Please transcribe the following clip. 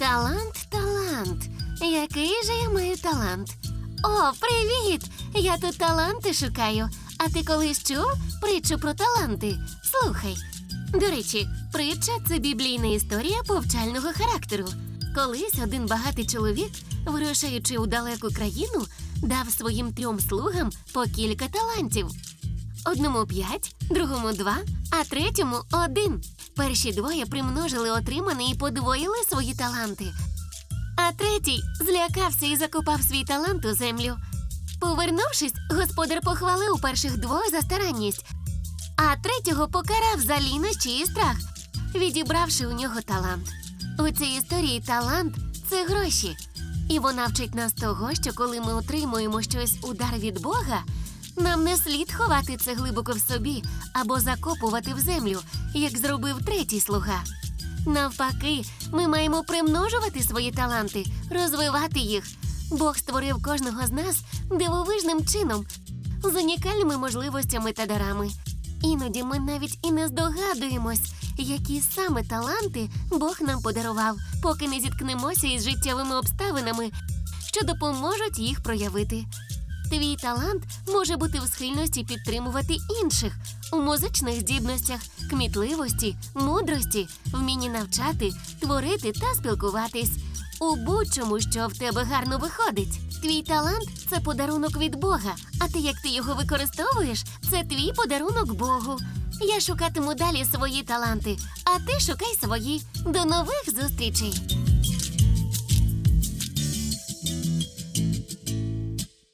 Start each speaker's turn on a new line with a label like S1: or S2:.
S1: Талант, талант. Який же я маю талант? О, привіт! Я тут таланти шукаю. А ти колись чув притчу про таланти? Слухай. До речі, притча це біблійна історія повчального характеру. Колись один багатий чоловік, вирушаючи у далеку країну, дав своїм трьом слугам по кілька талантів. Одному п'ять, другому два, а третьому один. Перші двоє примножили отримане і подвоїли свої таланти. А третій злякався і закопав свій талант у землю. Повернувшись, господар похвалив перших двох за старанність, а третього покарав за лінощі і страх, відібравши у нього талант. У цій історії талант це гроші. І вона вчить нас того, що коли ми отримуємо щось у дар від Бога, нам не слід ховати це глибоко в собі або закопувати в землю, як зробив третій слуга. Навпаки, ми маємо примножувати свої таланти, розвивати їх. Бог створив кожного з нас дивовижним чином, з унікальними можливостями та дарами. Іноді ми навіть і не здогадуємось, які саме таланти Бог нам подарував, поки не зіткнемося із життєвими обставинами, що допоможуть їх проявити. Твій талант може бути в схильності підтримувати інших у музичних здібностях, кмітливості, мудрості, вмінні навчати, творити та спілкуватись. У будь-чому, що в тебе гарно виходить. Твій талант це подарунок від Бога. А ти як ти його використовуєш, це твій подарунок Богу. Я шукатиму далі свої таланти, а ти шукай свої. До нових зустрічей!